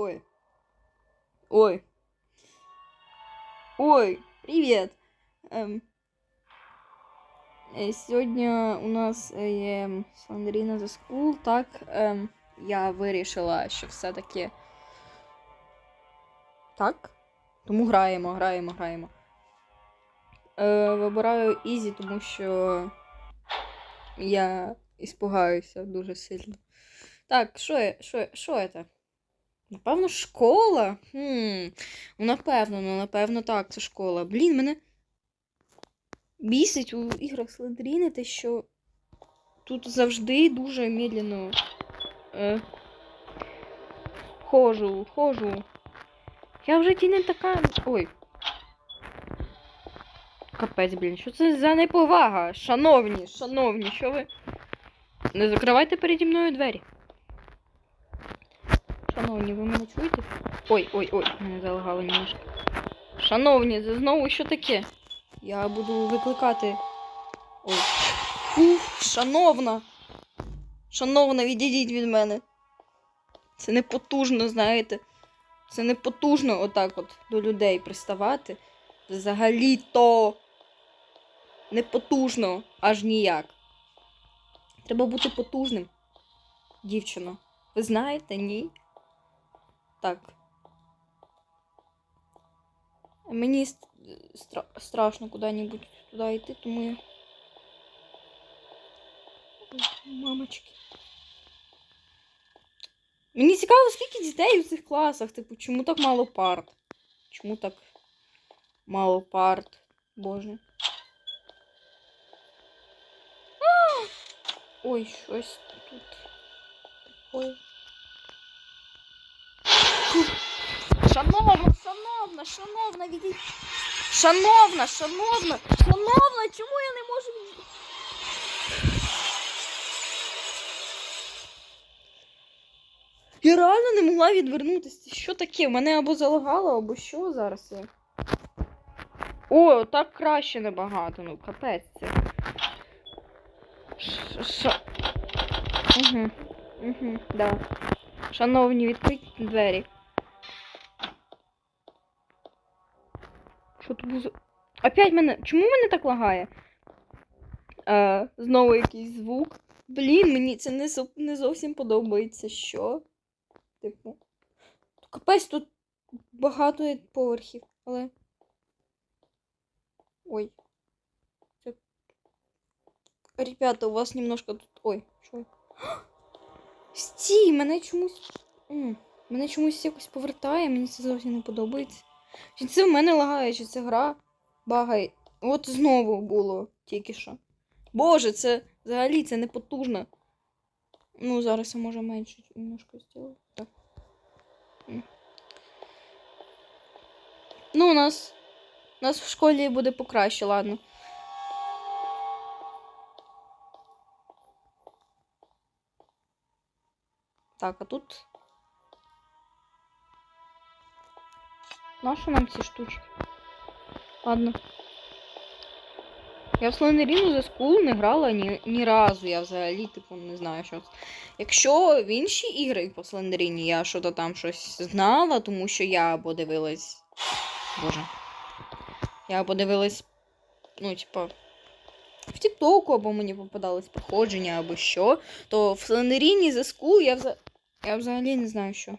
Ой. Ой. Ой, привіт. Ем, е, сьогодні у нас є Сландріна за скул. Так, ем, я вирішила, що все-таки. Так. Тому граємо, граємо, граємо. Е, вибираю Ізі, тому що я іспугаюся дуже сильно. Так, що що, що це? Напевно, школа? Хм. Ну, напевно, ну, напевно, так, це школа. Блін, мене бісить у іграх Слендеріни те, що тут завжди дуже медленно е, хожу, хожу. Я в житті не така. Ой. Капець, блін, що це за неповага? Шановні, шановні, що ви. Не закривайте переді мною двері. Шановні, ви мене чуєте? Ой, ой, ой, мене залагало немножко. Шановні, це знову що таке? Я буду викликати. Ой. Ух, шановна. Шановна, відійдіть від мене. Це не потужно, знаєте. Це не потужно отак от до людей приставати. Взагалі-то не потужно аж ніяк. Треба бути потужним, дівчино. Ви знаєте, ні? Так. Мені ст- стра- страшно куди-небудь туди йти, тому я. Ой, Мамочки. Мені цікаво, скільки дітей у цих класах. Типу, чому так мало парт? Чому так мало парт? Боже. А! Ой, щось тут. Ой. Шановна, шановна, шановна, відійдіть. Шановна, шановна, шановна, чому я не можу. Я реально не могла відвернутися. Що таке? Мене або залагало, або що зараз я. О, так краще набагато, ну капець це. Ш... Угу. Угу, да. Шановні, відкрийте двері. Що тут? Опять мене. Чому мене так лагає? Е, знову якийсь звук. Блін, мені це не, не зовсім подобається. Що? Типу. Капець тут багато поверхів, але. Ой. Це... Ребята, у вас немножко тут. Ой, що? Стій, мене чомусь. Мене чомусь якось повертає, мені це зовсім не подобається. Чи це в мене лагає, чи це гра багає. От знову було тільки що. Боже, це взагалі це не потужно. Ну, зараз я може менше немножко зроблю. Так. Ну, у нас. У нас в школі буде покраще, ладно. Так, а тут. Нащо нам ці штучки? Ладно. Я в Слендеріну за скул не грала ні, ні разу. Я взагалі, типу, не знаю, що це. Якщо в інші ігри по Слендеріні я що то там щось знала, тому що я або дивилась. Боже. Я або дивилась, ну, типа, в Тіктоку, або мені попадались проходження, або що, то в Слендеріні за скул я, вза... я взагалі не знаю, що.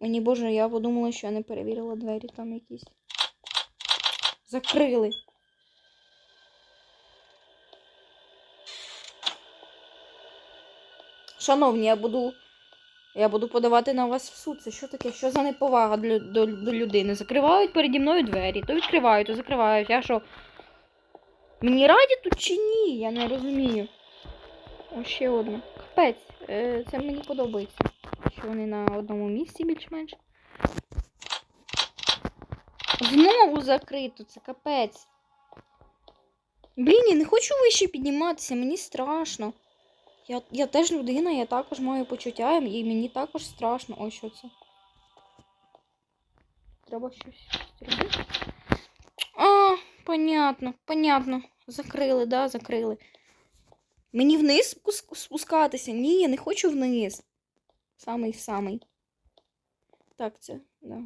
Мені боже, я подумала, що я не перевірила двері там якісь. Закрили. Шановні, я буду. Я буду подавати на вас в суд. Це що таке? Що за неповага для, до, до людини? Закривають переді мною двері, то відкривають, то закривають. Я що? Мені раді тут чи ні? Я не розумію. О, ще одна. Капець, е, це мені подобається. Що вони на одному місці більш-менш. Знову закрито, це капець. Блін, я не хочу вище підніматися, мені страшно. Я, я теж людина, я також маю почуття, і мені також страшно. Ой, що це? Треба щось зробити. А, понятно, понятно. Закрили, да, закрили. Мені вниз спускатися? Ні, я не хочу вниз. Самий самий. так це, да.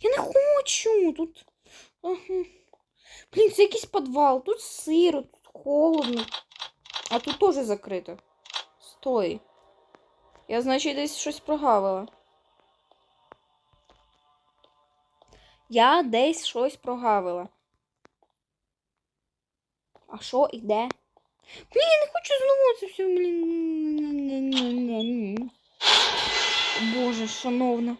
Я не хочу тут. Ага. Блін, це якийсь підвал. Тут сиро, тут холодно. А тут теж закрито. Стой. Я, значить, десь щось прогавила. Я десь щось прогавила. А що іде? Блін, я не хочу знову це все, блін. Боже, шановна.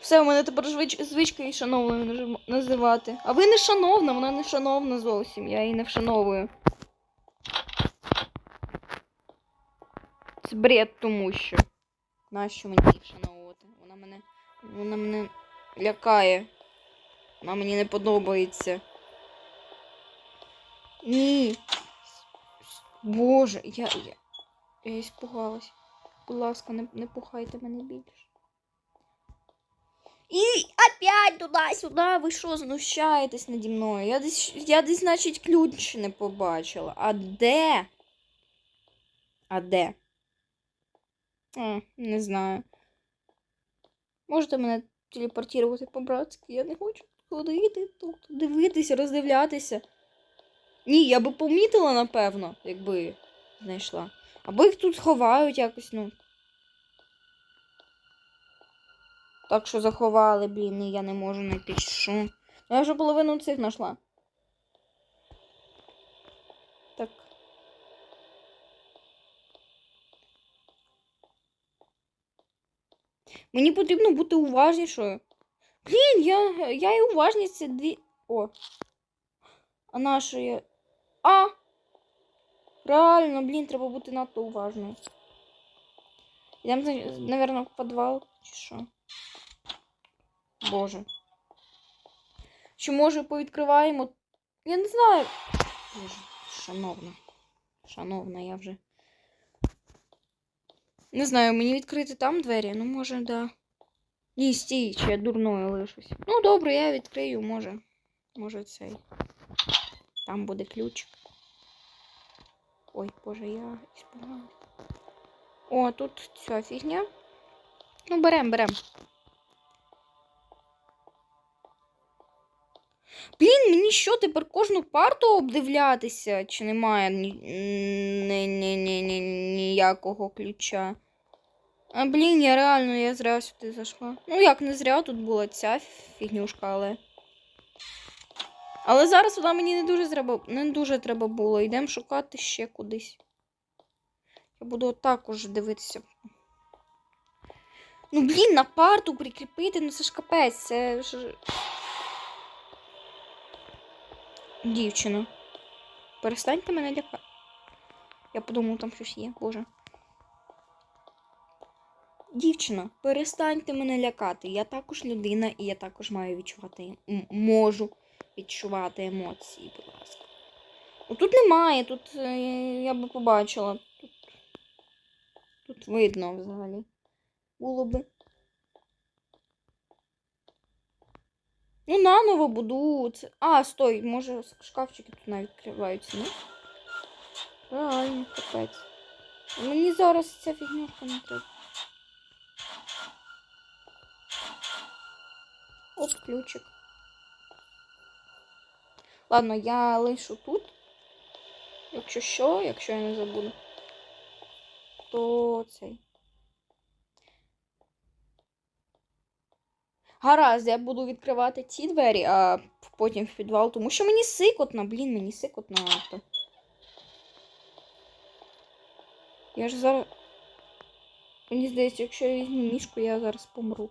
Все, у мене тепер звич... звичка і шановною називати. А ви не шановна, вона не шановна зовсім. Я її не вшановую. Це бред, тому що. Нащо мені її вшановувати? Вона мене. Вона мене лякає. Вона мені не подобається. Ні. Боже, я. Я, я іспугалась. Будь ласка, не, не пухайте мене більше. І опять туди-сюди. Ви що, знущаєтесь наді мною? Я десь, я десь, значить, ключ не побачила. А де? А де? А, не знаю. Можете мене телепортувати по-братськи? Я не хочу ходити тут, дивитися, роздивлятися. Ні, я би помітила, напевно, якби знайшла. Або їх тут ховають якось, ну. Так що заховали, блін, і я не можу знайти що. Ну, я вже половину цих знайшла. Так. Мені потрібно бути уважнішою. Блін, я, я і уважність. О. А наша я. А! Реально, блін, треба бути надто уважною. Йдемо, напевно, в підвал, чи що? Боже. Чи може повідкриваємо? Я не знаю. Боже, шановна. Шановна, я вже. Не знаю, мені відкрити там двері? Ну, може, да. Ні, стій, чи я дурною лишусь. Ну, добре, я відкрию, може. Може цей. Там буде ключ. Ой, боже, я іспугалась. О, тут ця фігня. Ну, берем, берем. Блін, мені що, тепер кожну парту обдивлятися? Чи немає ні, ні, ні, ні, ніякого ключа? А, блін, я реально я зря сюди зайшла. Ну, як не зря тут була ця фігнюшка, але. Але зараз вона мені не дуже треба, не дуже треба було. Йдемо шукати ще кудись. Я буду також дивитися. Ну, блін, на парту прикріпити, ну це ж капець, це ж. Дівчина. Перестаньте мене лякати. Я подумав, там щось є, боже. Дівчина, перестаньте мене лякати. Я також людина і я також маю відчувати. можу відчувати емоції, будь ласка. Ну, тут немає, тут е, я би побачила. Тут, тут видно взагалі. Було би. Ну, наново буду. Це... А, стой, може шкафчики тут навіть відкриваються, ні? Реально, капець. Мені зараз ця фігнюшка не треба. Оп, ключик. Ладно, я лишу тут. Якщо що, якщо я не забуду, то цей. Гаразд, я буду відкривати ці двері, а потім в підвал, тому що мені сикотно, блін, мені сикотно. То. Я ж зараз. Мені здається, якщо я візьму мішку, я зараз помру.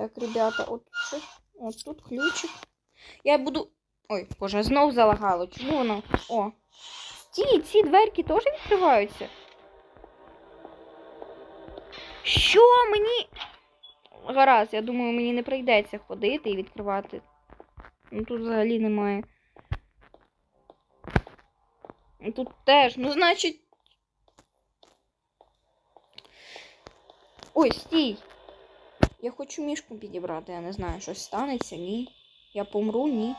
Так, ребята, от, от тут ключик. Я буду. Ой, боже, знов залагало. Чому воно? О. Ті, ці дверки теж відкриваються. Що мені? Гаразд, я думаю, мені не прийдеться ходити і відкривати. Ну тут взагалі немає. Тут теж, ну, значить. Ой, стій! Я хочу мішку підібрати, я не знаю, щось станеться, ні. Я помру, ні.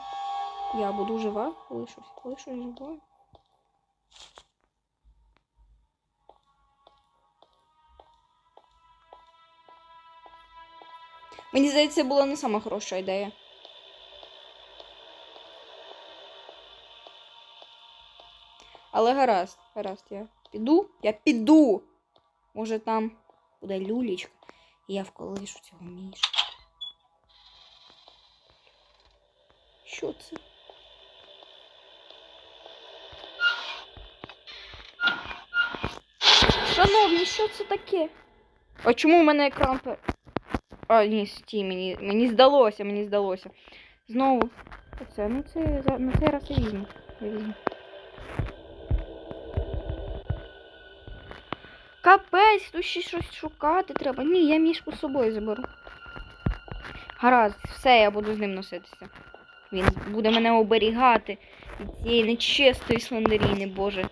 Я буду жива, лишусь, лишусь живою. Мені здається, це була не сама хороша ідея. Але гаразд, гаразд, я піду. Я піду. Може там буде люлічка, я вколишу цього міша. Що це? Шановні, що це таке? А чому в мене екран пер... А, ні, стій, мені, мені здалося, мені здалося. Знову. Оце, ну це на цей раз я візьму. Я візьму. Капець, тут ще щось шукати треба. Ні, я мішку з собою заберу. Гаразд, все, я буду з ним носитися. Він буде мене оберігати від цієї нечистої слендеріни, боже.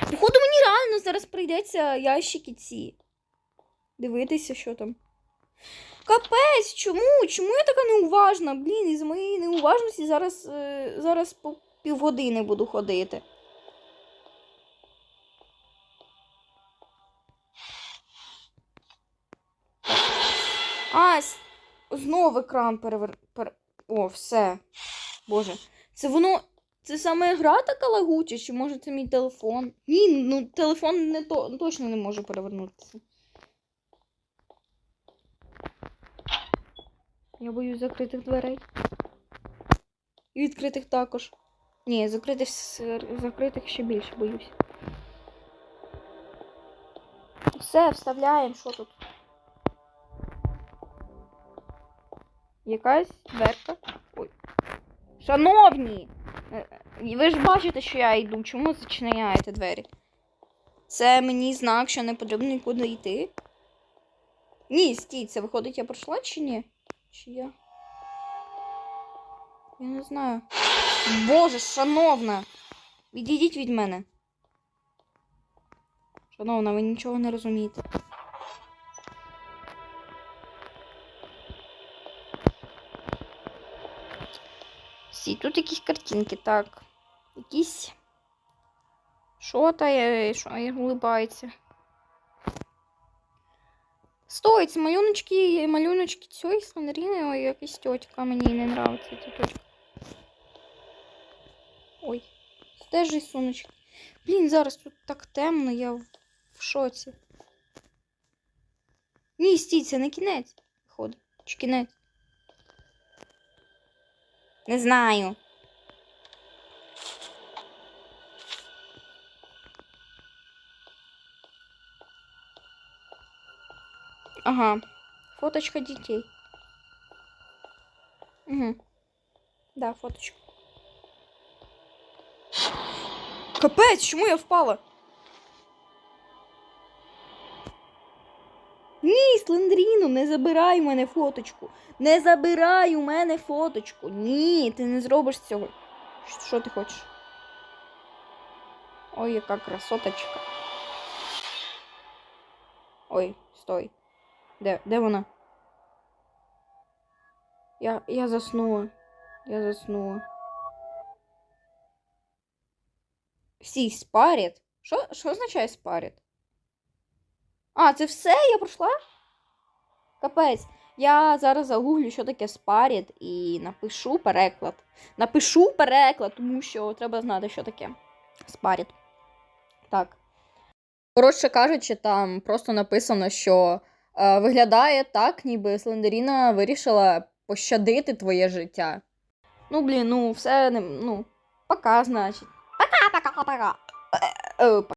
Походу, мені реально зараз прийдеться ящики ці. Дивитися, що там. Капець, чому? Чому я така неуважна? Блін, із моєї неуважності зараз, е, зараз по півгодини буду ходити. А, знову екран перевер... пер... О, все. Боже. Це воно. Це саме гра така лагуча, чи може це мій телефон? Ні, ну телефон не то... точно не може перевернутися. Я боюсь закритих дверей. І відкритих також. Ні, закритих, закритих ще більше боюсь. Все, вставляємо, що тут? Якась дверка. Ой. Шановні! е, е, Ви ж бачите, що я йду. Чому зачиняєте двері? Це мені знак, що не потрібно нікуди йти. Ні, стій, це виходить, я пройшла чи ні? Чи я? Я не знаю. Боже, шановна! Відійдіть від мене. Шановна, ви нічого не розумієте. Всі, тут якісь картинки, так. Якісь. Що та є, що улибається. Стой, це малюночки, малюночки цієї слендеріни, ой, якась тьотька, мені не нравиться ця тьотька. Ой, стежий сумочка. Блін, зараз тут так темно, я в шоці. Ні, стій, це не кінець. Виходить. Чи кінець? Не знаю. Ага. Фоточка детей. Угу. Да, фоточка. Капець, чому я впала? Слендріно, не забирай у мене фоточку. Не забирай у мене фоточку. Ні, ти не зробиш цього. Що, ти хочеш? Ой, яка красоточка. Ой, стой. Де, де вона? Я, я заснула. Я заснула. Всі спарять? Що означає спарять? А, це все? Я пройшла? Капець. Я зараз загуглю, що таке спаріт, і напишу переклад. Напишу переклад, тому що треба знати, що таке спаріт. Так. Коротше кажучи, там просто написано, що е, виглядає так, ніби Слендеріна вирішила пощадити твоє життя. Ну, блін, ну, все, ну, пока, значить. Пока,